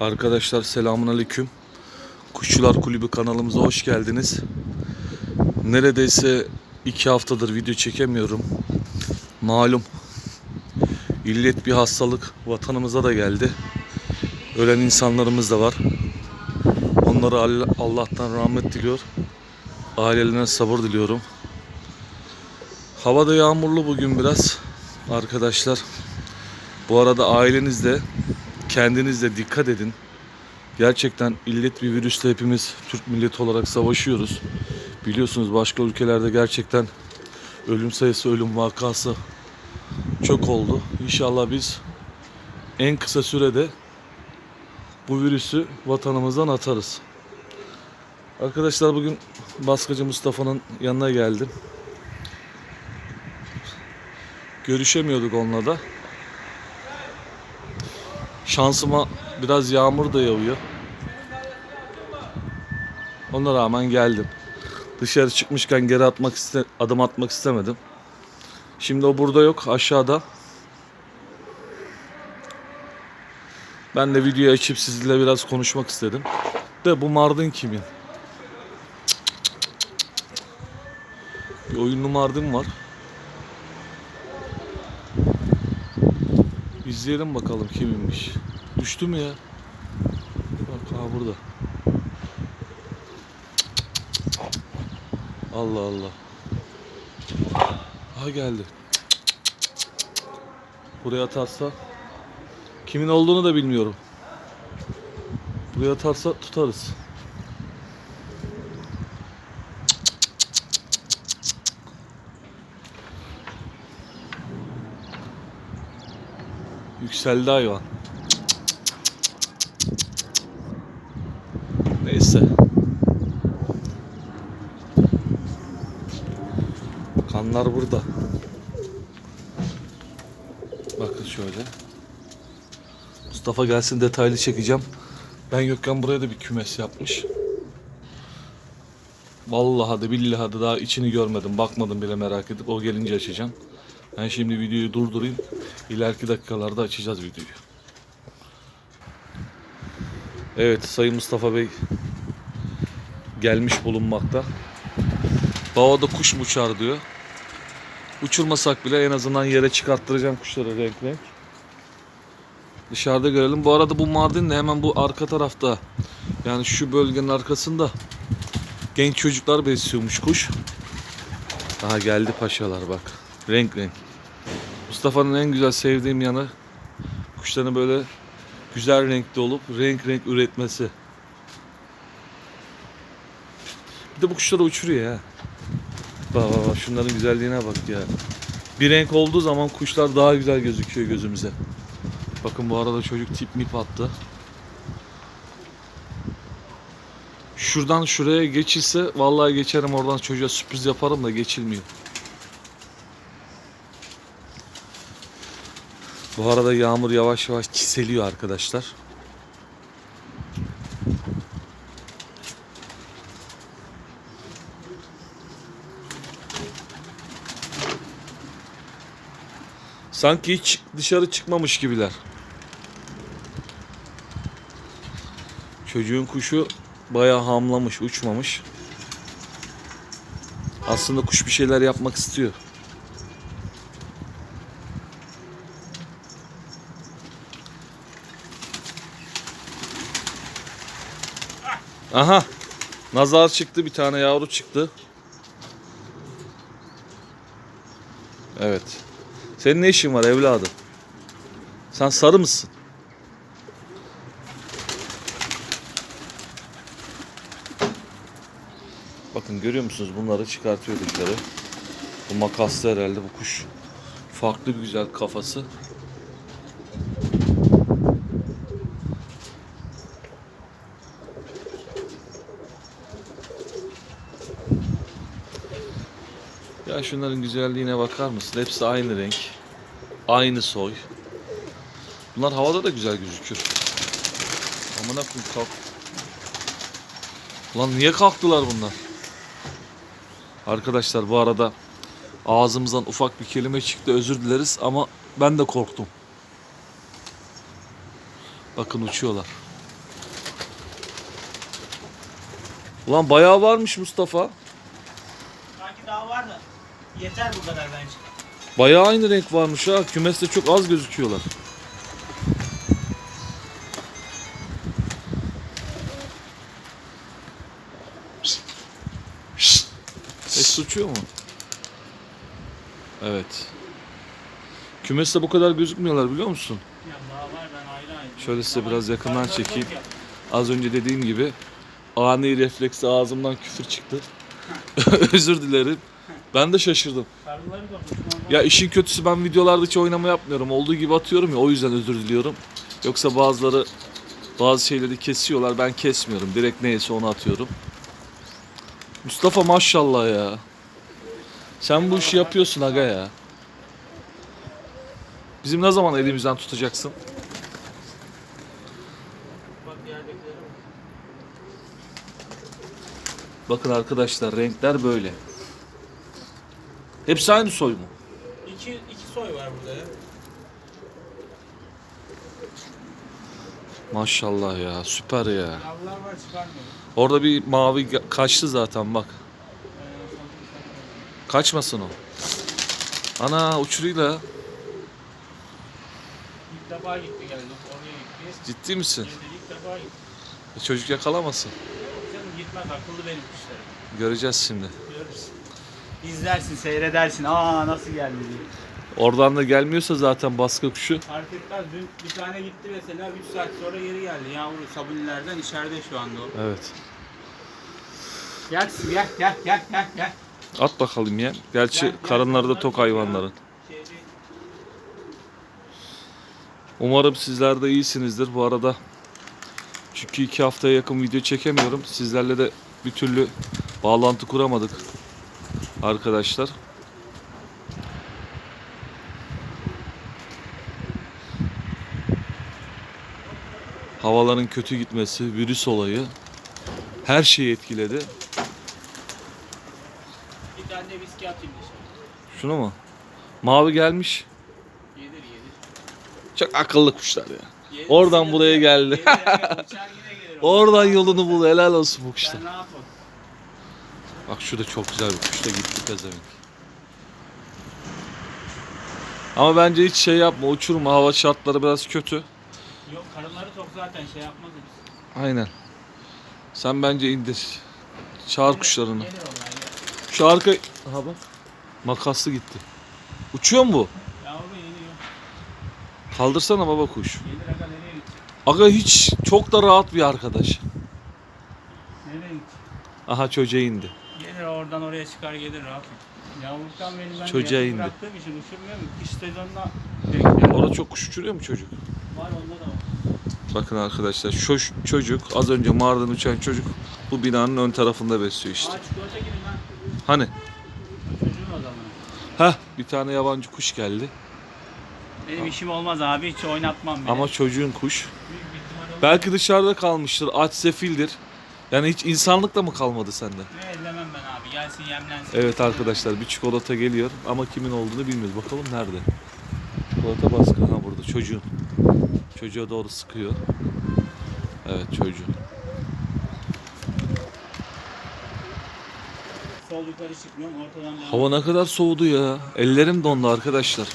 Arkadaşlar selamun aleyküm. Kuşçular Kulübü kanalımıza hoş geldiniz. Neredeyse iki haftadır video çekemiyorum. Malum illet bir hastalık vatanımıza da geldi. Ölen insanlarımız da var. Onlara All- Allah'tan rahmet diliyor. Ailelerine sabır diliyorum. Hava da yağmurlu bugün biraz arkadaşlar. Bu arada ailenizle kendinizle dikkat edin. Gerçekten illet bir virüsle hepimiz Türk milleti olarak savaşıyoruz. Biliyorsunuz başka ülkelerde gerçekten ölüm sayısı, ölüm vakası çok oldu. İnşallah biz en kısa sürede bu virüsü vatanımızdan atarız. Arkadaşlar bugün baskıcı Mustafa'nın yanına geldim. Görüşemiyorduk onunla da. Şansıma biraz yağmur da yağıyor. Ona rağmen geldim. Dışarı çıkmışken geri atmak iste adım atmak istemedim. Şimdi o burada yok, aşağıda. Ben de videoyu açıp sizinle biraz konuşmak istedim. De bu Mardin kimin? Bir oyunlu Mardin var. İzleyelim bakalım kiminmiş. Düştü mü ya? Bak ha burada. Allah Allah. Ha geldi. Buraya atarsa kimin olduğunu da bilmiyorum. Buraya atarsa tutarız. Yükseldi hayvan. Neyse. Kanlar burada. Bakın şöyle. Mustafa gelsin detaylı çekeceğim. Ben yokken buraya da bir kümes yapmış. Vallahi de billahi de daha içini görmedim. Bakmadım bile merak edip o gelince açacağım. Ben şimdi videoyu durdurayım. İleriki dakikalarda açacağız videoyu. Evet Sayın Mustafa Bey gelmiş bulunmakta. Havada kuş mu uçar diyor. Uçurmasak bile en azından yere çıkarttıracağım kuşları renk renk. Dışarıda görelim. Bu arada bu Mardin de hemen bu arka tarafta. Yani şu bölgenin arkasında genç çocuklar besliyormuş kuş. Daha geldi paşalar bak. Renk renk. Mustafa'nın en güzel sevdiğim yanı kuşların böyle güzel renkli olup renk renk üretmesi. Bir de bu kuşları uçuruyor ya. Bak bak bak şunların güzelliğine bak ya. Bir renk olduğu zaman kuşlar daha güzel gözüküyor gözümüze. Bakın bu arada çocuk tip mip attı. Şuradan şuraya geçilse vallahi geçerim oradan çocuğa sürpriz yaparım da geçilmiyor. Bu arada yağmur yavaş yavaş çiseliyor arkadaşlar. Sanki hiç dışarı çıkmamış gibiler. Çocuğun kuşu bayağı hamlamış, uçmamış. Aslında kuş bir şeyler yapmak istiyor. Aha. Nazar çıktı, bir tane yavru çıktı. Evet. Senin ne işin var evladım? Sen sarı mısın? Bakın görüyor musunuz bunları çıkartıyor dışarı. Bu makaslı herhalde bu kuş. Farklı bir güzel kafası. Şunların güzelliğine bakar mısın? Hepsi aynı renk. Aynı soy. Bunlar havada da güzel gözükür. Amına koyayım kalk. Ulan niye kalktılar bunlar? Arkadaşlar bu arada ağzımızdan ufak bir kelime çıktı özür dileriz ama ben de korktum. Bakın uçuyorlar. Ulan bayağı varmış Mustafa. Sanki daha vardı yeter bu kadar bence. Bayağı aynı renk varmış ha. Kümeste çok az gözüküyorlar. Ses uçuyor mu? Evet. Kümeste bu kadar gözükmüyorlar biliyor musun? Ya daha var ben ayrı ayrı. Şöyle size biraz yakından çekeyim. Az önce dediğim gibi ani refleksi ağzımdan küfür çıktı. Özür dilerim. Ben de şaşırdım. Ya işin kötüsü ben videolarda hiç oynama yapmıyorum. Olduğu gibi atıyorum ya o yüzden özür diliyorum. Yoksa bazıları bazı şeyleri kesiyorlar. Ben kesmiyorum. Direkt neyse onu atıyorum. Mustafa maşallah ya. Sen bu işi yapıyorsun aga ya. Bizim ne zaman elimizden tutacaksın? Bakın arkadaşlar renkler böyle. Hepsi aynı soy mu? İki, iki soy var burada ya. Maşallah ya süper ya. Yavrular var çıkarmıyor. Orada bir mavi ga- kaçtı zaten bak. Kaçmasın o. Ana uçuruyla. İlk defa gitti geldi. Oraya gitti. Ciddi misin? Geldi ilk defa gitti. E, Çocuk yakalamasın. Canım gitmez akıllı benim kuşlarım. Göreceğiz şimdi. İzlersin, seyredersin. Aa nasıl geldi diye. Oradan da gelmiyorsa zaten baskı kuşu. Fark etmez. Dün bir tane gitti mesela 3 saat sonra geri geldi. Yavru sabunilerden içeride şu anda o. Evet. Gel gel gel gel gel gel. At bakalım ya. Gerçi Gel, gel, karınları da tok hayvanların. Şeyde, Umarım sizler de iyisinizdir. Bu arada çünkü iki haftaya yakın video çekemiyorum. Sizlerle de bir türlü bağlantı kuramadık arkadaşlar. Havaların kötü gitmesi, virüs olayı her şeyi etkiledi. bir tane viski atayım. Şunu mu? Mavi gelmiş. Yedir yedir. Çok akıllı kuşlar ya. yedir Oradan buraya geldi. Yedir. Oradan yolunu bul. Helal olsun bu kuşlar. Sen rahat ol. Bak şu da çok güzel bir kuş da gitti pezevenk. Ama bence hiç şey yapma uçurma hava şartları biraz kötü. Yok karınları tok zaten şey yapmaz biz. Aynen. Sen bence indir. Çağır kuşlarını. Gelir onlar ya. Şu arka... Aha bak. Makaslı gitti. Uçuyor mu bu? Yavru yeniyor. Kaldırsana baba kuş. Gelir aga nereye gidecek? Aga hiç çok da rahat bir arkadaş. Nereye gidecek? Aha çocuğa indi. Gelir oradan oraya çıkar gelir rahat. Yavruluktan beri ben Çocuğa indi. bıraktığım için uçurmuyorum. Kış sezonunda bekliyorum. Orada çok kuş uçuruyor mu çocuk? Var onda da var. Bakın arkadaşlar şu çocuk az önce mağaradan uçan çocuk bu binanın ön tarafında besliyor işte. Aa çikolata gibi lan. Hani? Çocuğun o zaman. Heh bir tane yabancı kuş geldi. Benim işim olmaz abi hiç oynatmam bile. Ama çocuğun kuş. Büyük bir ihtimal olur. Belki dışarıda kalmıştır. Aç sefildir. Yani hiç insanlık da mı kalmadı sende? Ne gelsin yemlensin. Evet arkadaşlar bir çikolata geliyor ama kimin olduğunu bilmiyoruz. Bakalım nerede? Çikolata baskın ha burada çocuğun. Çocuğa doğru sıkıyor. Evet çocuğun. Sol yukarı çıkmıyorum ortadan devam. Hava ne kadar soğudu ya. Ellerim dondu arkadaşlar.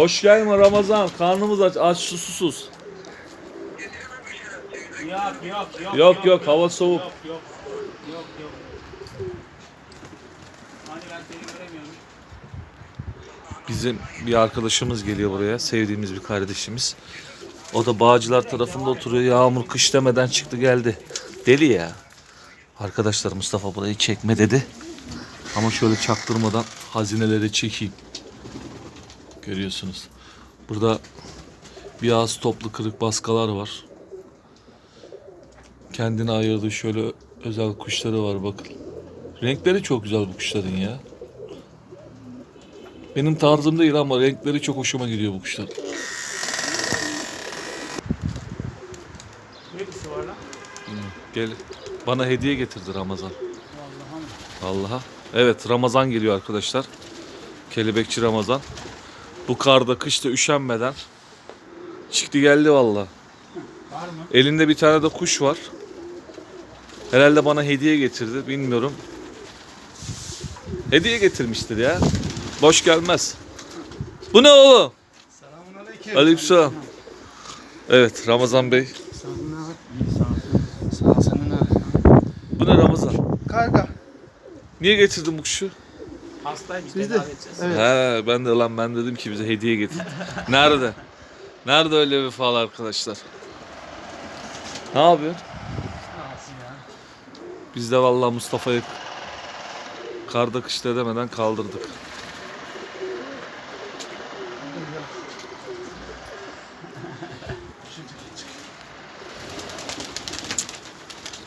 Boş gelme Ramazan. Karnımız aç. Aç susuz. Yok yok yok. Yok, yok, hava soğuk. Yok yok. Yok yok. Hani ben seni göremiyorum. Bizim bir arkadaşımız geliyor buraya. Sevdiğimiz bir kardeşimiz. O da Bağcılar tarafında oturuyor. Yağmur kış demeden çıktı geldi. Deli ya. Arkadaşlar Mustafa burayı çekme dedi. Ama şöyle çaktırmadan hazineleri çekeyim. Görüyorsunuz. Burada bir ağız toplu kırık baskalar var. Kendine ayırdığı şöyle özel kuşları var bakın. Renkleri çok güzel bu kuşların ya. Benim tarzım değil ama renkleri çok hoşuma gidiyor bu kuşlar. Ne kuşu var lan? Gel. Bana hediye getirdi Ramazan. Vallahi mi? Allah'a. Evet Ramazan geliyor arkadaşlar. Kelebekçi Ramazan. Bu karda kışta üşenmeden çıktı geldi valla. Var mı? Elinde bir tane de kuş var. Herhalde bana hediye getirdi bilmiyorum. Hediye getirmiştir ya. Boş gelmez. Bu ne oğlum? Selamünaleyküm. Aleykümselam. Evet Ramazan Bey. Bu ne Ramazan? Karga. Niye getirdin bu kuşu? Hastaymış Biz de- tedavi edeceğiz. Evet. He ben de lan ben dedim ki bize hediye getir. Nerede? Nerede öyle vefalı arkadaşlar? Ne yapıyorsun? Biz de vallahi Mustafa'yı karda kışta demeden kaldırdık.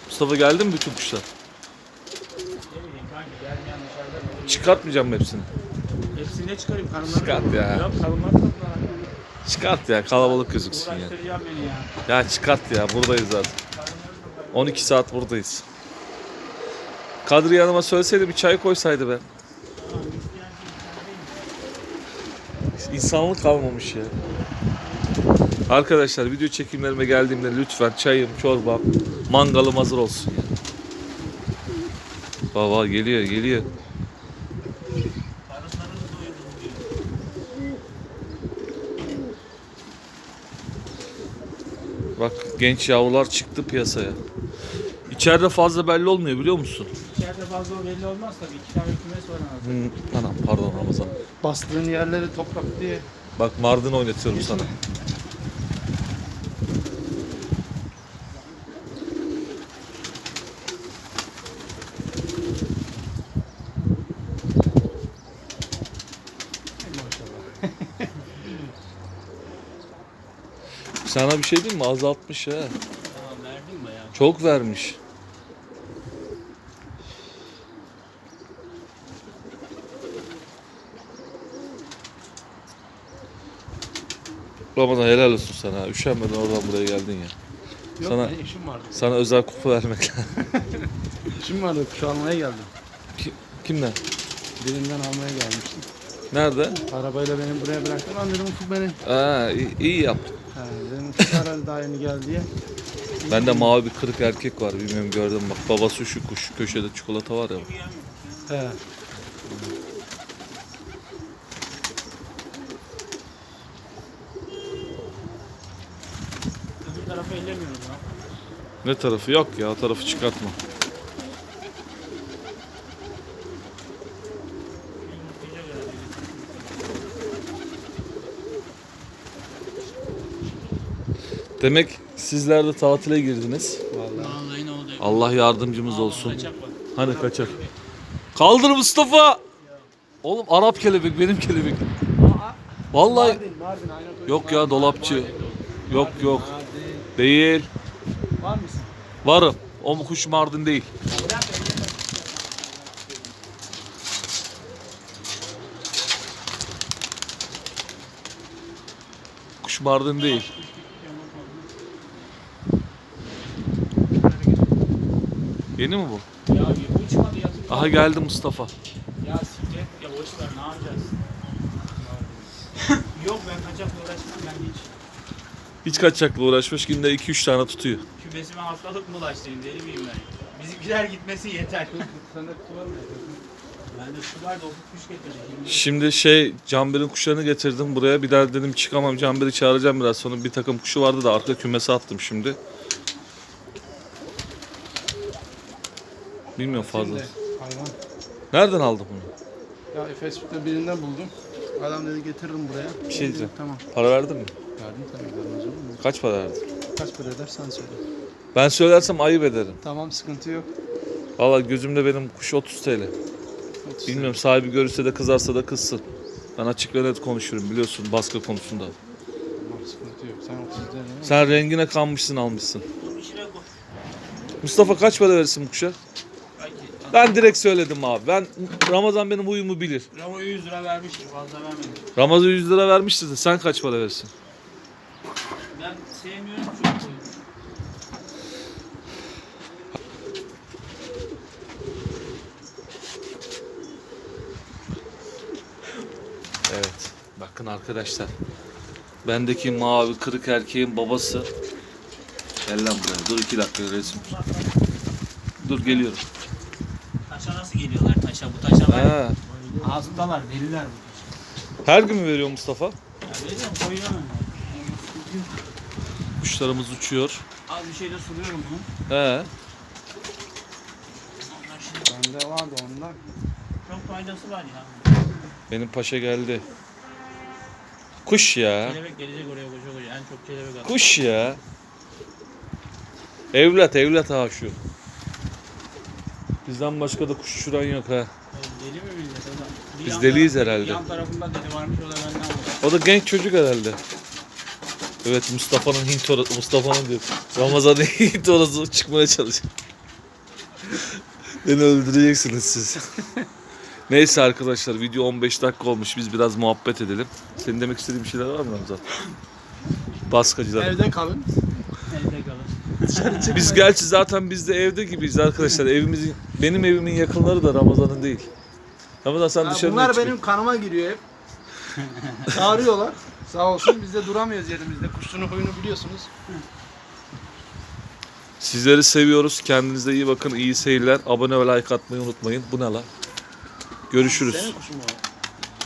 Mustafa geldi mi bütün kuşlar? Ne bileyim kanki gelmeyen dışarıda böyle- Çıkartmayacağım mı hepsini? Hepsini ne çıkarayım karınları? Çıkart ya. Yok karınlar Çıkart ya kalabalık gözüksün ya. Uğraştıracağım beni ya. Ya çıkart ya buradayız zaten. 12 saat buradayız. Kadri yanıma söyleseydi bir çay koysaydı be. İnsanlık kalmamış ya. Arkadaşlar video çekimlerime geldiğimde lütfen çayım, çorbam, mangalım hazır olsun ya. Baba geliyor geliyor. Bak genç yavrular çıktı piyasaya. İçeride fazla belli olmuyor biliyor musun? İçeride fazla belli olmaz tabii. İki tane kümes var az. Hı, anam pardon Ramazan. Bastığın yerleri toprak diye. Bak Mardin oynatıyorum sana. Sana bir şey diyeyim mi? Azaltmış ha. Tamam verdin bayağı. Çok vermiş. Ramazan helal olsun sana. Üşenmeden oradan buraya geldin ya. Yok Sana- işim vardı. Sana özel kupa vermek lazım. İşim vardı kuş almaya geldim. Kimden? Birinden almaya gelmiştim. Nerede? Arabayla beni buraya bıraktı. Lan dedim ufuk beni. Aa, iyi, iyi yaptın. He, dedim herhalde daha yeni geldi diye. Bende mavi bir kırık erkek var. Bilmiyorum gördün mü? Bak babası şu kuş köşede çikolata var ya. He. Öbür tarafı ellemiyoruz ya. Ne tarafı? Yok ya o tarafı çıkartma. Demek sizler de tatile girdiniz. Vallahi. Ne oldu? Allah yardımcımız olsun. Kaçak. Hani kaçak. Kaldır Mustafa. Oğlum Arap kelebek benim kelebek. Vallahi Mardin, Mardin aynen. yok ya dolapçı. Yok yok değil. Var mısın? Varım. O kuş Mardin değil. Kuş Mardin değil. Yeni mi bu? Ya bir uçmadı yatıp. Aha geldi Mustafa. Ya siklet ya boş ver ne yapacağız? Yok ben kaçakla uğraşmam ben hiç. Hiç kaçakla uğraşmış günde 2-3 tane tutuyor. Kümesime hastalık mı ulaştırayım deli miyim ben? Bizimkiler gitmesi yeter. Sende kutu var mı? kuş getirdi. Şimdi şey Canber'in kuşlarını getirdim buraya. Bir daha dedim çıkamam Canber'i çağıracağım biraz sonra. Bir takım kuşu vardı da arka kümese attım şimdi. Bilmiyorum fazla. Hayvan. Nereden aldın bunu? Ya Facebook'ta birinden buldum. Adam dedi getiririm buraya. Bir şey diyeceğim. Tamam. Para verdin mi? Verdim tabii vermez olur mu? Kaç para verdin? Kaç para eder sen söyle. Ben söylersem ayıp ederim. Tamam sıkıntı yok. Valla gözümde benim kuş 30 TL. Otuz Bilmiyorum sahibi görürse de kızarsa da kızsın. Ben açık ve net konuşurum biliyorsun baskı konusunda. Tamam sıkıntı yok. Sen 30 lira ne? Sen rengine kanmışsın almışsın. Mustafa kaç para verirsin bu kuşa? Ben direkt söyledim abi. Ben Ramazan benim huyumu bilir. Bravo 100 lira vermiştim fazla vermedim. Ramazan 100 lira vermişti de sen kaç para verirsin? Ben sevmiyorum çok. Bakın arkadaşlar. Bendeki mavi kırık erkeğin babası. Gel lan buraya. Dur iki dakika resim. Dur geliyorum. Nasıl geliyorlar taşa? Bu taşa var ya. Ha. Ağzındalar deliler bu. Her gün mü veriyor Mustafa? Ya veriyorum koyuyorum. Kuşlarımız uçuyor. Az bir şey de suluyorum bunu. He. Onlar şimdi Bende vardı ondan. çok faydası var ya. Benim paşa geldi. Kuş ya. Kelebek gelecek oraya koşa koşa. En çok kelebek alır. Kuş ya. Evlat evlat ha şu. Bizden başka da kuş uçuran yok ha. Deli mi millet? O da- bir Biz yan deliyiz taraf- herhalde. Yan tarafında deli varmış o da benden var. O da genç çocuk herhalde. Evet Mustafa'nın Hint orası, Mustafa'nın diyor. Ramazan'ın Hint orası çıkmaya çalışıyor. Beni öldüreceksiniz siz. Neyse arkadaşlar video 15 dakika olmuş. Biz biraz muhabbet edelim. Senin demek istediğin bir şeyler var mı Ramazan? Baskacılar. Evde kalın. Elde kalır. Biz gerçi zaten biz de evde gibiyiz arkadaşlar. Evimizin benim evimin yakınları da Ramazan'ın değil. Ramazan sen dışarı bunlar benim kanıma giriyor hep. Çağırıyorlar. Sağ olsun biz de duramıyoruz yerimizde. Kuşçunun huyunu biliyorsunuz. Sizleri seviyoruz. Kendinize iyi bakın. İyi seyirler. Abone ve like atmayı unutmayın. Bu ne lan? Görüşürüz. Senin kuşun mu o?